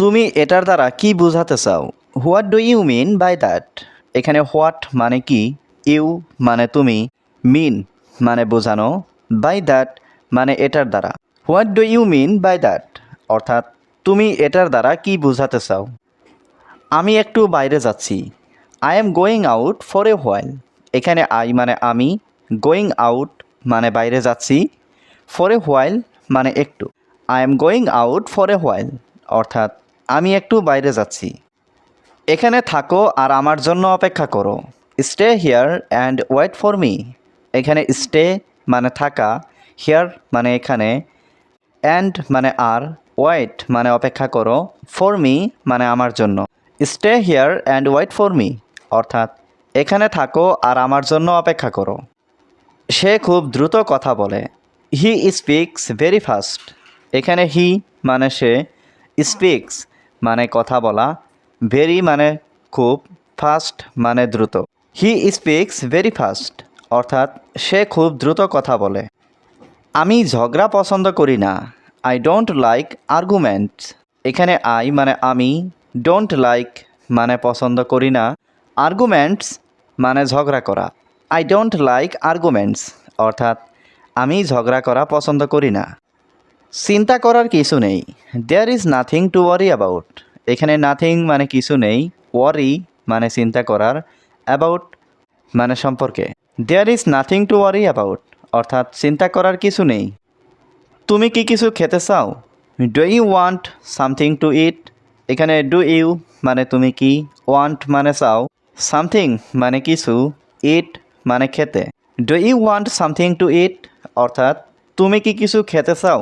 তুমি এটার দ্বারা কি বোঝাতে চাও? What do you mean by that এখানে হোয়াট মানে কি? ইউ মানে তুমি। মিন মানে বোঝানো। বাই দ্যাট মানে এটার দ্বারা। What do you mean by that অর্থাৎ তুমি এটার দ্বারা কি বোঝাতে চাও? আমি একটু বাইরে যাচ্ছি। I am going out for a while এখানে আই মানে আমি। গোয়িং আউট মানে বাইরে যাচ্ছি। ফর এ হোয়াইল মানে একটু। I am going out for a while অর্থাৎ আমি একটু বাইরে যাচ্ছি। এখানে থাকো আর আমার জন্য অপেক্ষা করো। Stay here and wait for me এখানে স্টে মানে থাকা হিয়ার মানে এখানে অ্যান্ড মানে আর ওয়েট মানে অপেক্ষা করো ফর মি মানে আমার জন্য। Stay here and wait for me অর্থাৎ, এখানে থাকো আর আমার জন্য অপেক্ষা করো। সে খুব দ্রুত কথা বলে। হি স্পিক্স ভেরি ফাস্ট এখানে হি মানে সে স্পিক্স মানে কথা বলা ভেরি মানে খুব ফাস্ট মানে দ্রুত। হি স্পিক্স ভেরি ফাস্ট অর্থাৎ সে খুব দ্রুত কথা বলে। আমি ঝগড়া পছন্দ করি না আই ডোন্ট লাইক আর্গুমেন্টস এখানে আই মানে আমি ডোন্ট লাইক মানে পছন্দ করি না আর্গুমেন্টস মানে ঝগড়া করা। আই ডোন্ট লাইক আর্গুমেন্টস অর্থাৎ আমি ঝগড়া করা পছন্দ করি না। চিন্তা করার কিছু নেই। There is nothing to worry about এখানে নাথিং মানে কিছু নেই। ওয়ারি মানে চিন্তা করার অ্যাবাউট মানে সম্পর্কে there is nothing to worry about অর্থাৎ চিন্তা করার কিছু নেই। তুমি কি কিছু খেতে চাও? Do you want something to eat এখানে ডু ইউ মানে তুমি কি? ওয়ান্ট মানে চাও। সামথিং মানে কিছু। ইট মানে খেতে। Do you want something to eat অর্থাৎ তুমি কি কিছু খেতে চাও?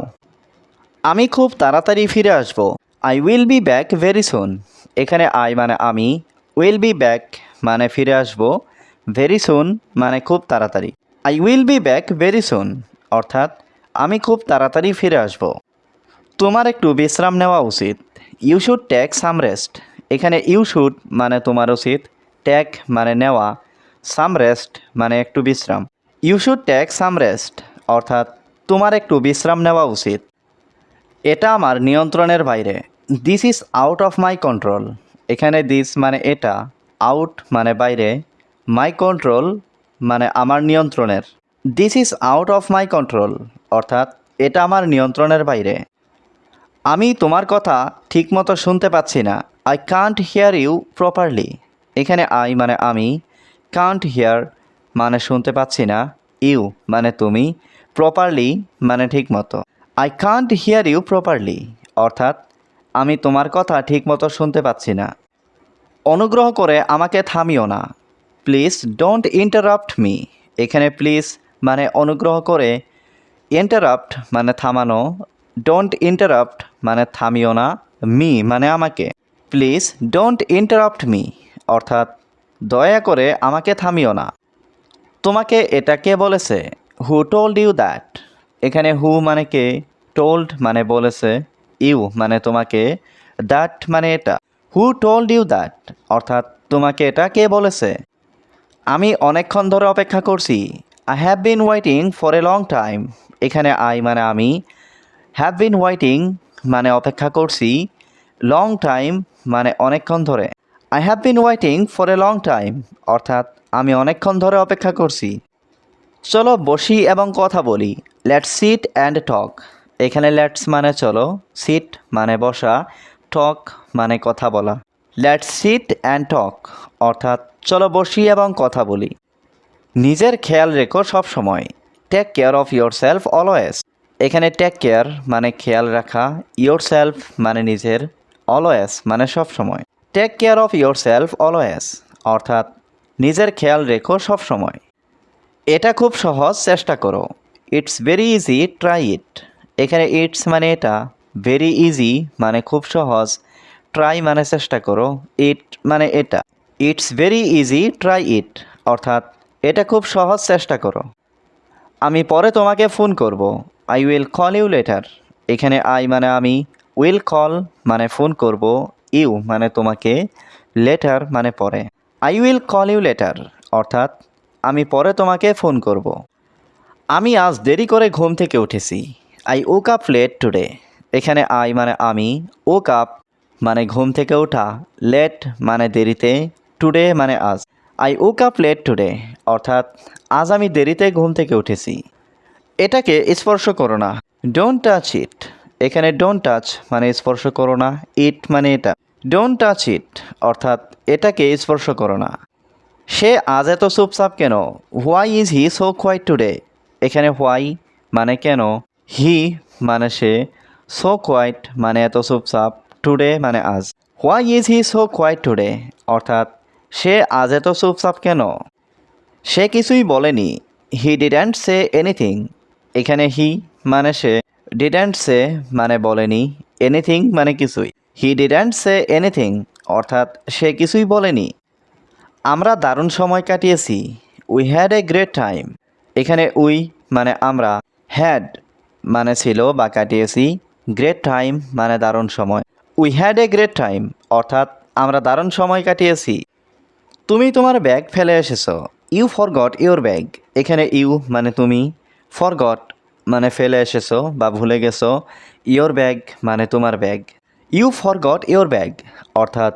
আমি খুব তাড়াতাড়ি ফিরে আসব। I will be back very soon এখানে আই মানে আমি উইল বি ব্যাক মানে ফিরে আসব। ভেরি সুন মানে খুব তাড়াতাড়ি। I will be back very soon অর্থাৎ, আমি খুব তাড়াতাড়ি ফিরে আসব। তোমার একটু বিশ্রাম নেওয়া উচিত। You should take some rest এখানে ইউ শুড মানে তোমার উচিত। টেক মানে নেওয়া। সাম রেস্ট মানে একটু বিশ্রাম। You should take some rest অর্থাৎ, তোমার একটু বিশ্রাম নেওয়া উচিত। এটা আমার নিয়ন্ত্রণের বাইরে। This is out of my control এখানে দিস মানে এটা আউট মানে বাইরে। মাই কন্ট্রোল মানে আমার নিয়ন্ত্রণের। This is out of my control অর্থাৎ এটা আমার নিয়ন্ত্রণের বাইরে। আমি তোমার কথা ঠিকমতো শুনতে পাচ্ছি না। I can't hear you properly এখানে আই মানে আমি কান্ট হিয়ার মানে শুনতে পাচ্ছি না। ইউ মানে তুমি প্রপারলি মানে ঠিকমতো। I can't hear you properly অর্থাৎ, আমি তোমার কথা ঠিকমতো শুনতে পাচ্ছি না। অনুগ্রহ করে আমাকে থামিও না। প্লিজ ডোন্ট ইন্টারাপ্ট মি এখানে প্লিজ মানে অনুগ্রহ করে। ইন্টারাপ্ট মানে থামানো। ডোন্ট ইন্টারাপ্ট মানে থামিও না। মি মানে আমাকে। প্লিজ ডোন্ট ইন্টারাপ্ট মি অর্থাৎ, দয়া করে আমাকে থামিও না। তোমাকে এটা কে বলেছে? হু টোল্ড ইউ দ্যাট এখানে হু মানে কে? টোল্ড মানে বলেছে, ইউ মানে তোমাকে, দ্যাট মানে এটা। Who told you that? অর্থাৎ তোমাকে এটা কে বলেছে? আমি অনেকক্ষণ ধরে অপেক্ষা করছি। I have been waiting for a long time. এখানে আই মানে আমি। হ্যাভ বিন ওয়াইটিং মানে অপেক্ষা করছি। লং টাইম মানে অনেকক্ষণ ধরে। I have been waiting for a long time. অর্থাৎ আমি অনেকক্ষণ ধরে অপেক্ষা করছি। চলো বসি এবং কথা বলি। লেটস সিট অ্যান্ড টক এখানে লেটস মানে চলো সিট মানে বসা টক মানে কথা বলা। লেটস সিট অ্যান্ড টক অর্থাৎ চলো বসি এবং কথা বলি। নিজের খেয়াল রেখো সব সময়। Take care of yourself always এখানে টেক কেয়ার মানে খেয়াল রাখা ইয়োর সেলফ মানে নিজের অলওয়েজ মানে সব সময়। Take care of yourself always অর্থাৎ নিজের খেয়াল রেখো সব সময়। এটা খুব সহজ, চেষ্টা করো। It's very easy try it এখানে ইটস মানে এটা। ভেরি ইজি মানে খুব সহজ। ট্রাই মানে চেষ্টা করো। ইট মানে এটা। It's very easy try it অর্থাৎ এটা খুব সহজ চেষ্টা করো। আমি পরে তোমাকে ফোন করব। I will call you later এখানে আই মানে আমি। উইল কল মানে ফোন করব। ইউ মানে তোমাকে। লেটার মানে পরে। I will call you later অর্থাৎ আমি পরে তোমাকে ফোন করব। আমি আজ দেরি করে ঘুম থেকে উঠেছি। I woke up late today এখানে আই মানে আমি ও কাপ মানে ঘুম থেকে ওঠা লেট মানে দেরিতে টুডে মানে আজ। I woke up late today অর্থাৎ আজ আমি দেরিতে ঘুম থেকে উঠেছি। এটাকে স্পর্শ করো না। ডোন্ট টাচ ইট এখানে ডোন্ট টাচ মানে স্পর্শ করো না ইট মানে এটা। ডোন্ট টাচ ইট অর্থাৎ এটাকে স্পর্শ করো না। সে আজ এত চুপচাপ কেন? Why is he so quiet today এখানে হোয়াই মানে কেন? হি মানে সে সো কোয়াইট মানে এত চুপচাপ টুডে মানে আজ। Why is he so quiet today অর্থাৎ, সে আজ এত চুপচাপ কেন? সে কিছুই বলেনি। হি ডিডেন্ট সে এনিথিং এখানে হি মানে সে ডিডেন্ট সে মানে বলেনি। এনিথিং মানে কিছুই। হি ডিডেন্ট সে এনিথিং অর্থাৎ, সে কিছুই বলেনি। আমরা দারুণ সময় কাটিয়েছি। We had a great time এখানে উই মানে আমরা হ্যাড মানে ছিল বা কাটিয়েছি গ্রেট টাইম মানে দারুণ সময়। We had a great time অর্থাৎ আমরা দারুণ সময় কাটিয়েছি। তুমি তোমার ব্যাগ ফেলে এসেছ। ইউ ফরগট ইওর ব্যাগ এখানে ইউ মানে তুমি ফরগট মানে ফেলে এসেছ বা ভুলে গেছো ইওর ব্যাগ মানে তোমার bag you forgot your bag অর্থাৎ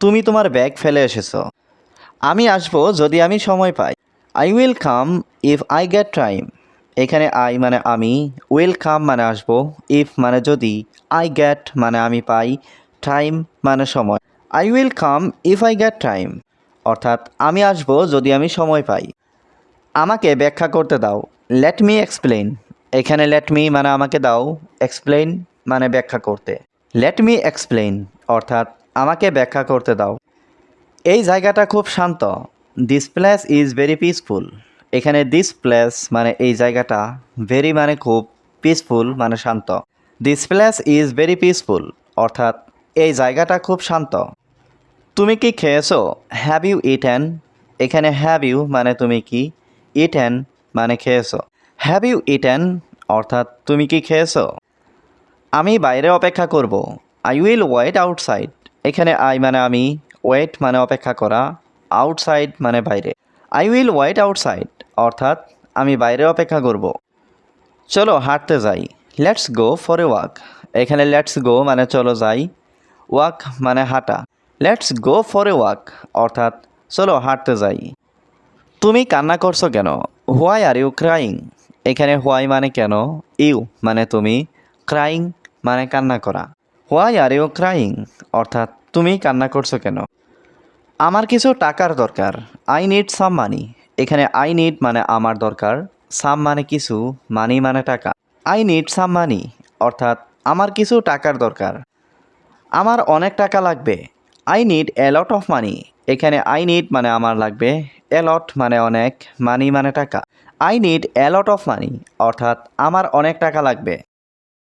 তুমি তোমার ব্যাগ ফেলে এসেছ। আমি আসব যদি আমি সময় পাই। I will come if I get time এখানে আই মানে আমি উইল কাম মানে আসব ইফ মানে যদি আই গেট মানে আমি পাই টাইম মানে সময়। I will come if I get time অর্থাৎ আমি আসব যদি আমি সময় পাই। আমাকে ব্যাখ্যা করতে দাও। লেট মি এক্সপ্লেন এখানে লেট মি মানে আমাকে দাও। এক্সপ্লেন মানে ব্যাখ্যা করতে। লেট মি এক্সপ্লেন অর্থাৎ আমাকে ব্যাখ্যা করতে দাও। এই জায়গাটা খুব শান্ত। This place is very peaceful এখানে দিস প্লেস মানে এই জায়গাটা ভেরি মানে খুব পিসফুল মানে শান্ত। This place is very peaceful অর্থাৎ এই জায়গাটা খুব শান্ত। তুমি কি খেয়েছো? হ্যাভ ইউ ইটেন এখানে হ্যাভ ইউ মানে তুমি কি ইটেন মানে খেয়েছো। হ্যাভ ইউ ইটেন অর্থাৎ তুমি কি খেয়েছো? আমি বাইরে অপেক্ষা করব। আই উইল ওয়েট আউটসাইড এখানে আই মানে আমি ওয়েট মানে অপেক্ষা করা। আউটসাইড মানে বাইরে। আই উইল ওয়েট আউটসাইড অর্থাৎ আমি বাইরে অপেক্ষা করব। চলো হাঁটতে যাই। Let's go for a walk এখানে লেটস গো মানে চলো যাই। ওয়াক মানে হাঁটা। Let's go for a walk অর্থাৎ চলো হাঁটতে যাই। তুমি কান্না করছ কেন? হোয়াই আর ইউ ক্রাইং এখানে হোয়াই মানে কেন? ইউ মানে তুমি ক্রাইং মানে কান্না করা। হোয়াই আর ইউ ক্রাইং অর্থাৎ তুমি কান্না করছ কেন? আমার কিছু টাকার দরকার। আই নিড সাম মানি এখানে আই নিড মানে আমার দরকার। সাম মানে কিছু মানি মানে টাকা। আই নিড সাম মানি অর্থাৎ আমার কিছু টাকার দরকার। আমার অনেক টাকা লাগবে। I need a lot of money এখানে আই নিড মানে আমার লাগবে। এলট মানে অনেক। মানি মানে টাকা। I need a lot of money অর্থাৎ আমার অনেক টাকা লাগবে।